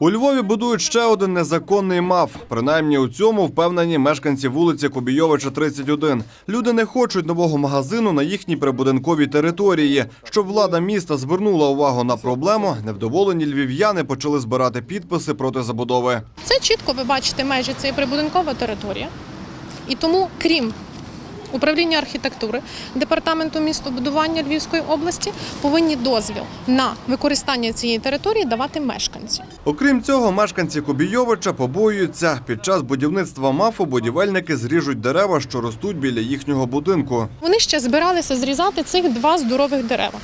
У Львові будують ще один незаконний МАФ. Принаймні у цьому впевнені мешканці вулиці Кобійовича 31. Люди не хочуть нового магазину на їхній прибудинковій території. Щоб влада міста звернула увагу на проблему, невдоволені львів'яни почали збирати підписи проти забудови. Це чітко ви бачите межі, це прибудинкова територія. І тому, крім управління архітектури, департаменту містобудування Львівської області, повинні дозвіл на використання цієї території давати мешканці. Окрім цього, мешканці Кубійовича побоюються. Під час будівництва МАФу будівельники зріжуть дерева, що ростуть біля їхнього будинку. Вони ще збиралися зрізати цих два здорових дерева.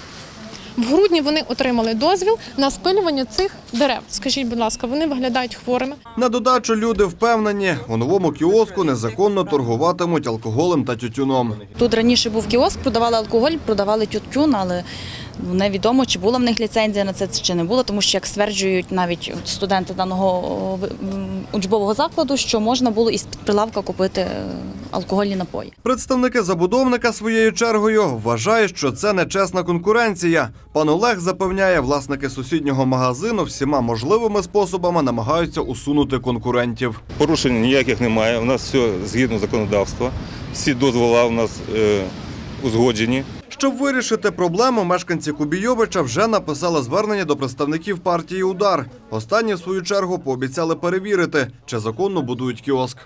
В грудні вони отримали дозвіл на спилювання цих дерев. Скажіть, будь ласка, вони виглядають хворими. На додачу люди впевнені, у новому кіоску незаконно торгуватимуть алкоголем та тютюном. Тут раніше був кіоск, продавали алкоголь, продавали тютюн, але невідомо, чи була в них ліцензія на це чи не була, тому що, як стверджують навіть студенти даного учбового закладу, що можна було із під прилавка купити е, алкогольні напої. Представники забудовника своєю чергою вважають, що це нечесна конкуренція. Пан Олег запевняє, власники сусіднього магазину всіма можливими способами намагаються усунути конкурентів. Порушень ніяких немає. У нас все згідно законодавства. Всі дозволи у нас е, узгоджені. Щоб вирішити проблему, мешканці Кубійовича вже написали звернення до представників партії Удар. Останні, в свою чергу, пообіцяли перевірити, чи законно будують кіоск.